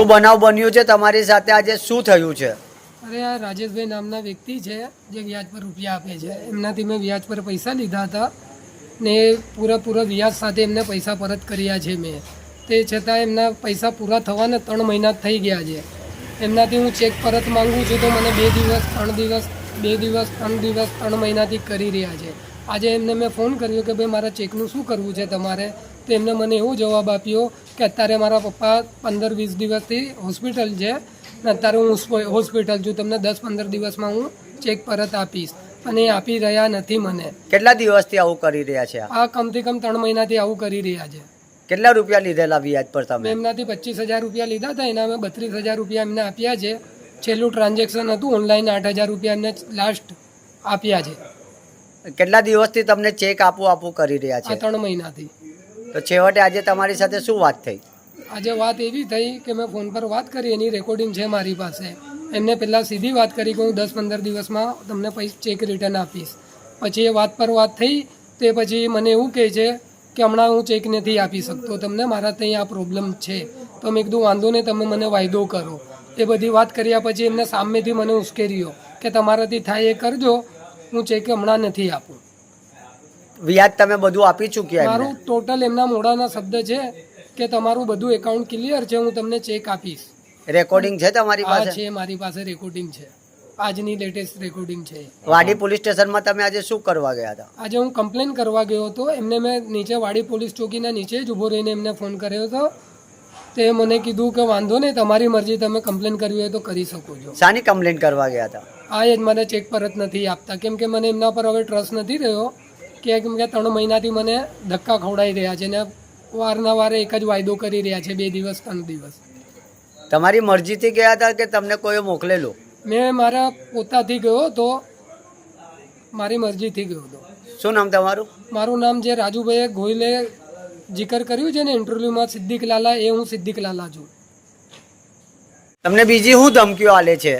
શું બનાવ બન્યું છે? તમારી સાથે આજે શું થયું છે? અરે, આ રાજેશભાઈ નામના વ્યક્તિ છે, જે વ્યાજ પર રૂપિયા આપે છે. એમનાથી મેં વ્યાજ પર પૈસા લીધા હતા ને પૂરેપૂરા વ્યાજ સાથે એમને પૈસા પરત કર્યા છે મેં. તે છતાં એમના પૈસા પૂરા થવાના ત્રણ મહિના થઈ ગયા છે. એમનાથી હું ચેક પરત માંગુ છું તો મને બે દિવસ, ત્રણ દિવસ, બે દિવસ, ત્રણ દિવસ, ત્રણ મહિનાથી કરી રહ્યા છે. આજે એમને મેં ફોન કર્યો કે, ભાઈ, મારા ચેકનું શું કરવું છે તમારે? તો એમને મને એવો જવાબ આપ્યો કે અત્યારે મારા પપ્પા પંદર વીસ દિવસથી હોસ્પિટલ છે ને અત્યારે હું હોસ્પિટલ છું. તમને દસ પંદર દિવસમાં હું ચેક પરત આપીશ. અને આપી રહ્યા નથી મને. કેટલા દિવસથી આવું કરી રહ્યા છે આ? કમથી કમ ત્રણ મહિનાથી આવું કરી રહ્યા છે. કેટલા રૂપિયા લીધેલા વ્યાજ પર તમે? એમનાથી પચીસ હજાર રૂપિયા લીધા હતા. એના અમે બત્રીસ હજાર રૂપિયા એમને આપ્યા છે. છેલ્લું ટ્રાન્ઝેક્શન હતું ઓનલાઈન આઠ હજાર રૂપિયા એમને લાસ્ટ આપ્યા છે. કેટલા દિવસથી તમને ચેક આપવું આપવું કરી રહ્યા છે? ત્રણ મહિનાથી. તો છેવટે આજે તમારી સાથે શું વાત થઈ? આજે વાત એવી થઈ કે મેં ફોન પર વાત કરી, એની રેકોર્ડિંગ છે મારી પાસે. એમને પહેલાં સીધી વાત કરી કે હું દસ પંદર દિવસમાં તમને પૈસા ચેક રિટર્ન આપીશ. પછી એ વાત પર વાત થઈ, તે પછી મને એવું કહે છે કે હમણાં હું ચેક નથી આપી શકતો, તમને મારા ત્યાં આ પ્રોબ્લેમ છે. તો મેં કીધું, વાંધો નહીં, તમે મને વાયદો કરો. એ બધી વાત કર્યા પછી એમને સામેથી મને ઉશ્કેર્યો કે તમારાથી થાય એ કરજો, હું ચેક હમણાં નથી આપું. વ્યાજ તમે બધું આપી ચૂક્યા મારું ટોટલ એમના મોડાના શબ્દ છે કે તમારું બધું એકાઉન્ટ ક્લિયર છે હું તમને ચેક આપીશ. રેકોર્ડિંગ છે તમારી પાસે? છે મારી પાસે રેકોર્ડિંગ છે. આજની લેટેસ્ટ રેકોર્ડિંગ છે. વાડી પોલીસ સ્ટેશનમાં તમે આજે શું કરવા ગયા હતા? આજે હું કમ્પ્લેન કરવા ગયો હતો. એમને મેં નીચે વાડી પોલીસ ચોકીના નીચે જ ઊભો રહીને એમને ફોન કર્યો હતો. તે મને કીધું કે વાંધો નહીં તમારી મરજી તમે કમ્પ્લેન કરવી હોય તો કરી શકો છો. શાની કમ્પ્લેન કરવા ગયા હતા? આ જ મને ચેક પરત નથી આપતા. કેમ કે મને એમના પર હવે ટ્રસ્ટ નથી રહ્યો. કે કેમ કે ત્રણ મહિનાથી મને ધક્કા ખવડાવી રહ્યા છે ને વારના વારે એક જ વાયદો કરી રહ્યા છે બે દિવસ ત્રણ દિવસ. તમારી મરજીથી ગયા હતા કે તમને કોઈ મોકલેલું? મેં મારા પોતાથી ગયો તો મારી મરજીથી ગયો હતો. શું નામ તમારું? મારું નામ જે રાજુભાઈએ ગોયલે જિકર કર્યું છે ને ઇન્ટરવ્યુમાં સિદ્દીક લાલા એ હું સિદ્દીક લાલા છું. તમને બીજી શું ધમકીઓ આલે છે?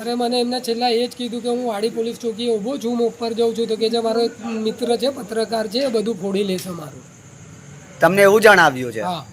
અરે મને એમને છેલ્લા એ જ કીધું કે હું વાડી પોલીસ ચોકીએ ઊભો છું હું ઉપર જાઉં છું તો કે જે મારો એક મિત્ર છે પત્રકાર છે એ બધું ફોડી લેશે મારું. તમને એવું જણાવ્યું છે? હા.